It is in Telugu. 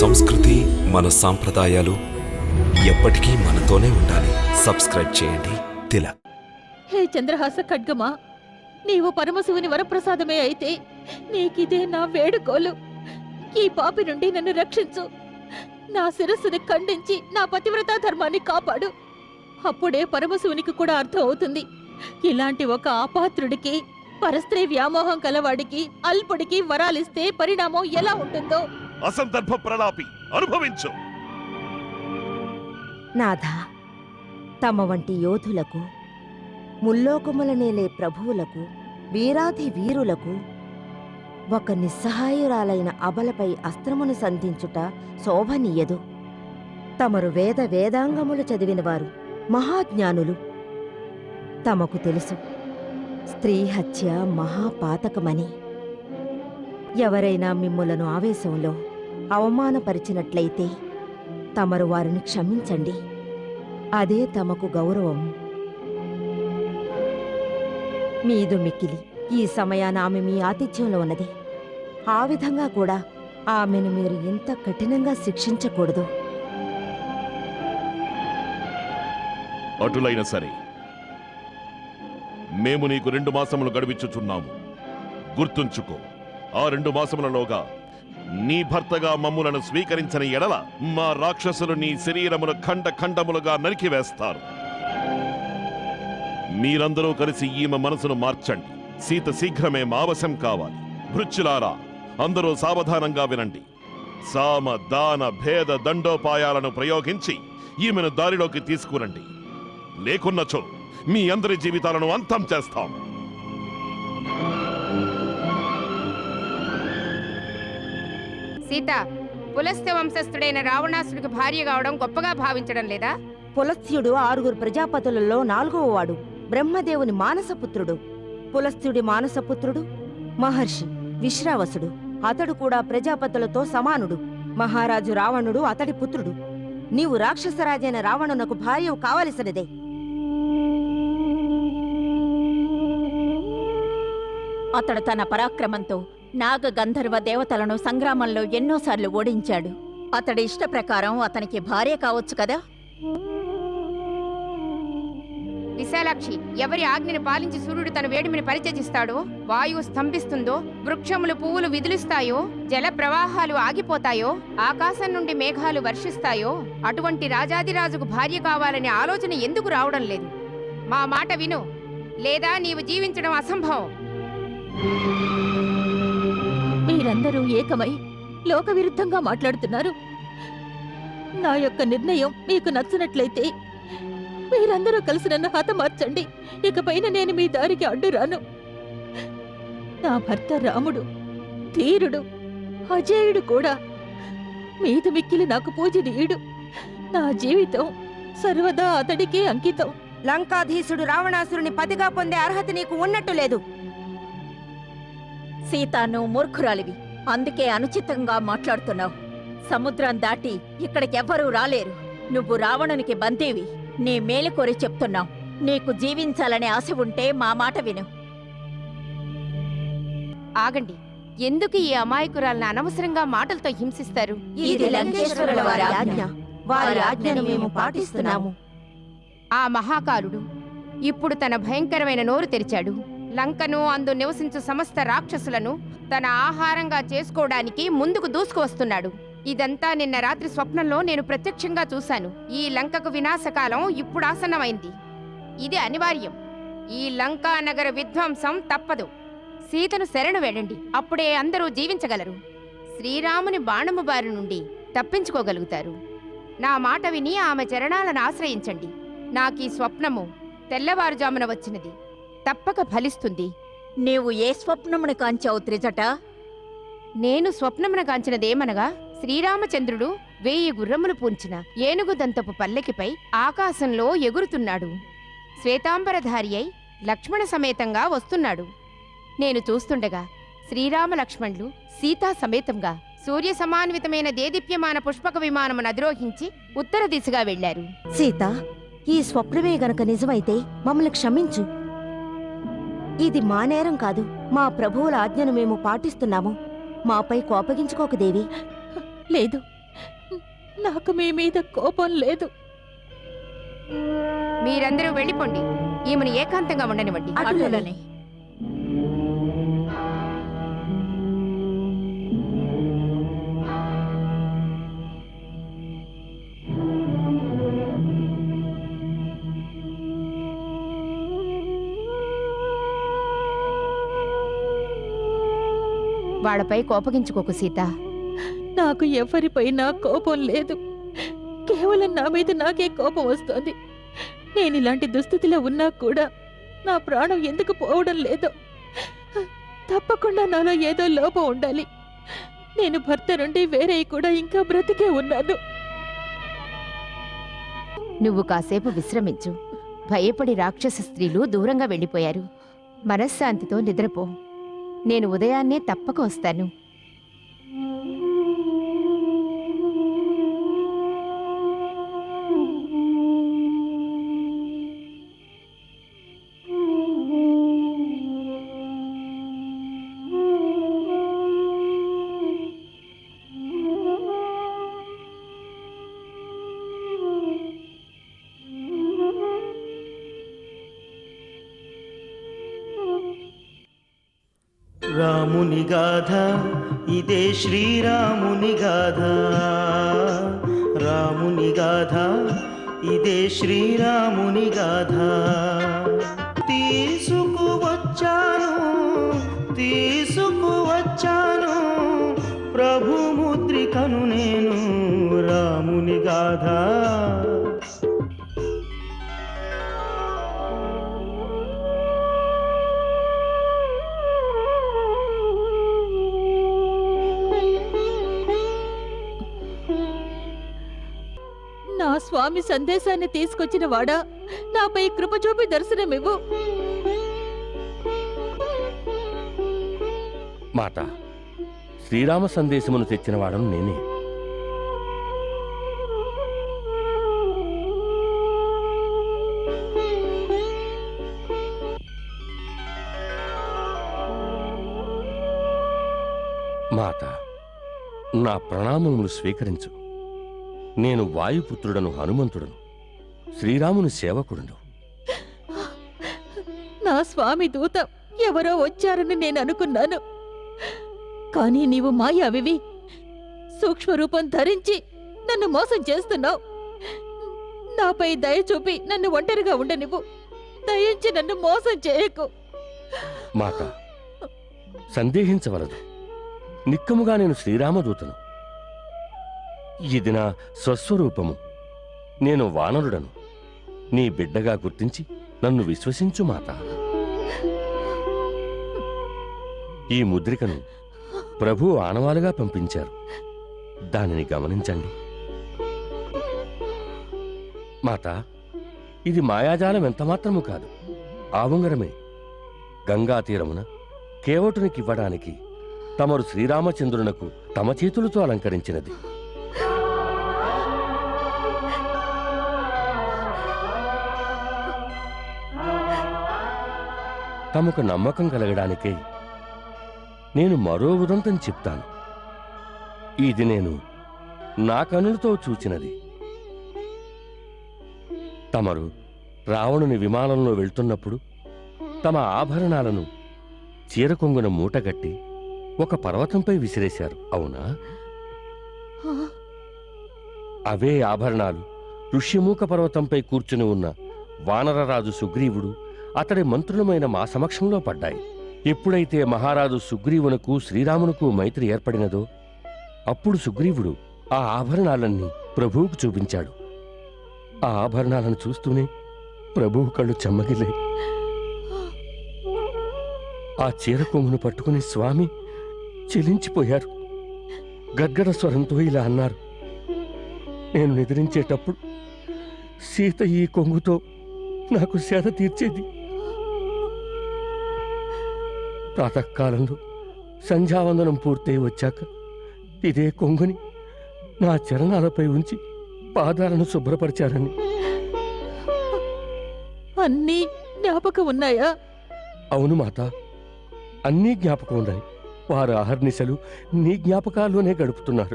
సంస్కృతి మన సాంప్రదాయాలు ఎప్పటికీ మనతోనే ఉండాలి. సబ్స్క్రైబ్ చేయండి. తిల. హే చంద్రహాస ఖడ్గమా నీవు పరమశివుని వరప్రసాదమే అయితే నీకిదే నా వేడుకోలు. ఈ పాపి నుండి నన్ను రక్షించు. నా శిరస్సుని ఖండించి నా పతివ్రతా ధర్మాన్ని కాపాడు. అప్పుడే పరమశివునికి కూడా అర్థం అవుతుంది ఇలాంటి ఒక ఆపాత్రుడికి పరస్త్రీ వ్యామోహం కలవాడికి అల్పుడికి వరాలిస్తే పరిణామం ఎలా ఉంటుందో. అసందర్భ ప్రలాపి అనుభవించు. నాథ తమ వంటి యోధులకు ముల్లోకములనేలే ప్రభువులకు వీరాధి వీరులకు ఒక నిస్సహాయురాలైన అబలపై అస్త్రమును సంధించుట శోభనీయదు. తమరు వేద వేదాంగములు చదివినవారు మహాజ్ఞానులు. తమకు తెలుసు స్త్రీ హత్య మహాపాతకమని. ఎవరైనా మిమ్ములను ఆవేశంలో అవమానపరిచినట్లయితే తమరు వారిని క్షమించండి. అదే తమకు గౌరవం. మీదు మిక్కిలి ఈ సమయాన ఆమె మీ ఆతిథ్యంలో ఉన్నది. ఆ విధంగా కూడా ఆమెను మీరు ఇంత కఠినంగా శిక్షించకూడదు. అటులైన సరే మేము నీకు రెండు మాసములు గడిపించుచున్నాము. గుర్తుంచుకో. ఆ రెండు మాసములలోగా నీ భర్తగా మమ్ములను స్వీకరించని ఎడల మా రాక్షసులు నీ శరీరమును ఖండ ఖండములుగా నరికివేస్తారు. మీరందరూ కలిసి ఈమె మనసును మార్చండి. సీత శీఘ్రమే మావశం కావాలి. భృత్యులారా అందరూ సావధానంగా వినండి. సామ దాన భేద దండోపాయాలను ప్రయోగించి ఈమెను దారిలోకి తీసుకురండి. లేకున్నచో మీ అందరి జీవితాలను అంతం చేస్తాం. సీత పులస్త్య వంశస్థుడైన రావణాసుడికి భార్య కావడం గొప్పగా భావించడం లేదా? పులస్త్యుడు ఆరుగురు ప్రజాపతులలో నాలుగవవాడు బ్రహ్మదేవుని మానసపుత్రుడు. పులస్త్యుడి మానసపుత్రుడు మహర్షి విశ్రావసుడు. అతడు కూడా ప్రజాపతులతో సమానుడు. మహారాజు రావణుడు అతడి పుత్రుడు. నీవు రాక్షసరాజైన రావణునకు భార్యవు కావలసినదే. అతడు తన పరాక్రమంతో నాగ గంధర్వ దేవతలను సంగ్రామంలో ఎన్నోసార్లు ఓడించాడు. అతడి ఇష్ట ప్రకారం అతనికి భార్య కావచ్చు కదా? విశాలాక్షి ఎవరి ఆజ్ఞను పాలించి సూర్యుడు తన వేడిమిని పరిత్యజిస్తాడో వాయువు స్తంభిస్తుందో వృక్షములు పువ్వులు విదిలిస్తాయో జల ప్రవాహాలు ఆగిపోతాయో ఆకాశం నుండి మేఘాలు వర్షిస్తాయో అటువంటి రాజాదిరాజుకు భార్య కావాలనే ఆలోచన ఎందుకు రావడం లేదు? మా మాట విను. లేదా నీవు జీవించడం అసంభవం. మీరందరూ ఏకమై లోకవిరుద్ధంగా మాట్లాడుతున్నారు. నా యొక్క నిర్ణయం మీకు నచ్చినట్లయితే మీరందరూ కలిసి నన్ను హతమార్చండి. ఇకపైన నేను మీ దారికి అడ్డురాను. నా భర్త రాముడు ధీరుడు అజేయుడు కూడా మీద మిక్కిలి నాకు పూజనీయుడు. నా జీవితం సర్వదా అతడికే అంకితం. లంకాధీశుడు రావణాసురుని పతిగా పొందే అర్హత నీకు ఉన్నట్టు లేదు. సీత నువ్వు మూర్ఖురాలివి. అందుకే అనుచితంగా మాట్లాడుతున్నావు. సముద్రం దాటి ఇక్కడికెవ్వరూ రాలేరు. నువ్వు రావణునికి బందీవి. నీ మేలు కోరి చెప్తున్నావు. నీకు జీవించాలనే ఆశ ఉంటే మా మాట విను. ఆగండి. ఎందుకు ఈ అమాయకురాలను అనవసరంగా మాటలతో హింసిస్తారు? ఇది లంకేశ్వరుల వారి ఆజ్ఞ. వారి ఆజ్ఞను మేము పాటిస్తున్నాము. ఆ మహాకాలుడు ఇప్పుడు తన భయంకరమైన నోరు తెరిచాడు. లంకను అందు నివసించు సమస్త రాక్షసులను తన ఆహారంగా చేసుకోవడానికి ముందుకు దూసుకువస్తున్నాడు. ఇదంతా నిన్న రాత్రి స్వప్నంలో నేను ప్రత్యక్షంగా చూశాను. ఈ లంకకు వినాశకాలం ఇప్పుడు ఆసన్నమైంది. ఇది అనివార్యం. ఈ లంకా నగర విధ్వంసం తప్పదు. సీతను శరణు వేడండి. అప్పుడే అందరూ జీవించగలరు. శ్రీరాముని బాణము బారి నుండి తప్పించుకోగలుగుతారు. నా మాట విని ఆమె చరణాలను ఆశ్రయించండి. నాకీ స్వప్నము తెల్లవారుజామున వచ్చినది. తప్పక ఫలిస్తుంది. నీవు ఏ స్వప్నమును కాంచావు త్రిజట? నేను స్వప్నమున కాంచినదేమనగా శ్రీరామచంద్రుడు వేయి గుర్రములు పూంచిన ఏనుగు దంతపు పల్లెకిపై ఆకాశంలో ఎగురుతున్నాడు. శ్వేతాంబరధారి అయి లక్ష్మణ సమేతంగా వస్తున్నాడు. నేను చూస్తుండగా శ్రీరామ లక్ష్మణులు సీతా సమేతంగా సూర్య సమాన్వితమైన దేదీప్యమాన పుష్పక విమానమును అధిరోహించి ఉత్తర దిశగా వెళ్ళారు సీత ఈ స్వప్నమే గనక నిజమైతే మమ్మల్ని క్షమించు. ఇది మా నేరం కాదు. మా ప్రభువుల ఆజ్ఞను మేము పాటిస్తున్నాము. మాపై కోపగించుకోక దేవి. లేదు. నాకు మీ మీద కోపం లేదు. మీరందరూ వెళ్ళిపోండి. ఈమెను ఏకాంతంగా ఉండనివ్వండి. అటులనే వాళ్ళపై కోపగించుకోకు సీత. నాకు ఎవరిపైనా కోపం లేదు. కేవలం నా మీద నాకే కోపం వస్తోంది. నేను ఇలాంటి దుస్థితిలో ఉన్నా కూడా నా ప్రాణం ఎందుకు పోవడం లేదో తప్పకుండా నాలో ఏదో లోపం ఉండాలి. నేను భర్త నుండి వేరే కూడా ఇంకా బ్రతికే ఉన్నాను. నువ్వు కాసేపు విశ్రమించు. భయపడి రాక్షస స్త్రీలు దూరంగా వెళ్ళిపోయారు. మనశ్శాంతితో నిద్రపో. నేను ఉదయాన్నే తప్పక వస్తాను. రాముని గాథ ఇదే శ్రీరాముని గాథ. రాముని గాథ ఇదే శ్రీరాముని గాథ. తీసుకువచ్చాను తీసుకువచ్చాను ప్రభు ముద్రికను నేను రాముని గాథ. స్వామి సందేశాన్ని తీసుకొచ్చిన వాడా నాపై కృప చూపి దర్శనమివ్వు. మాట శ్రీరామ సందేశమును తెచ్చినవాడను నేనే. మాత నా ప్రణామములు స్వీకరించు. నేను వాయుపుత్రుడను హనుమంతుడను. శ్రీరాముని సేవకుడను. నా స్వామి దూత ఎవరో వచ్చారని నేను అనుకున్నాను. కానీ నీవు మాయావివి. సూక్ష్మ రూపం ధరించి నన్ను మోసం చేస్తున్నావు. నాపై దయ చూపి నన్ను ఒంటరిగా ఉండనివ్వు. దయించి నన్ను మోసం చేయకు. మాత సందేహించవలదు. నిక్కముగా నేను శ్రీరామదూతను. ఇది నా స్వస్వరూపము. నేను వానరుడను. నీ బిడ్డగా గుర్తించి నన్ను విశ్వసించు మాత. ఈ ముద్రికను ప్రభు ఆనవాలుగా పంపించారు. దానిని గమనించండి. మాత ఇది మాయాజాలం ఎంతమాత్రము కాదు. ఆవుంగరమే గంగా తీరమున కేవటునికివ్వడానికి తమరు శ్రీరామచంద్రునకు తమ చేతులతో అలంకరించినది. తమకు నమ్మకం కలగడానికే నేను మరో ఉదంతం చెప్తాను. ఇది నేను నా కనులతో చూచినది. తమరు రావణుని విమానంలో వెళ్తున్నప్పుడు తమ ఆభరణాలను చీరకొంగున మూటగట్టి ఒక పర్వతంపై విసిరేశారు. అవునా? అవే ఆభరణాలు ఋష్యమూక పర్వతంపై కూర్చుని ఉన్న వానరరాజు సుగ్రీవుడు అతడి మంత్రులమైన మా సమక్షంలో పడ్డాయి. ఎప్పుడైతే మహారాజు సుగ్రీవునకు శ్రీరామునకు మైత్రి ఏర్పడినదో అప్పుడు సుగ్రీవుడు ఆ ఆభరణాలన్నీ ప్రభువుకు చూపించాడు. ఆ ఆభరణాలను చూస్తూనే ప్రభువు కళ్ళు చెమ్మగిలే ఆ చీర కొంగును పట్టుకుని స్వామి చెలించిపోయారు. గద్గద స్వరంతో ఇలా అన్నారు నేను నిద్రించేటప్పుడు సీత ఈ కొంగుతో నాకు సేద తీర్చేది ప్రాతకాలంలో సంధ్యావందనం పూర్తయి వచ్చాక ఇదే కొంగుని నా చరణాలపై ఉంచి పాదాలను శుభ్రపరిచారని. అన్నీ జ్ఞాపకం ఉన్నాయా? అవును మాత అన్నీ జ్ఞాపకం ఉన్నాయి. వారు అహర్నిశలు నీ జ్ఞాపకాల్లోనే గడుపుతున్నారు.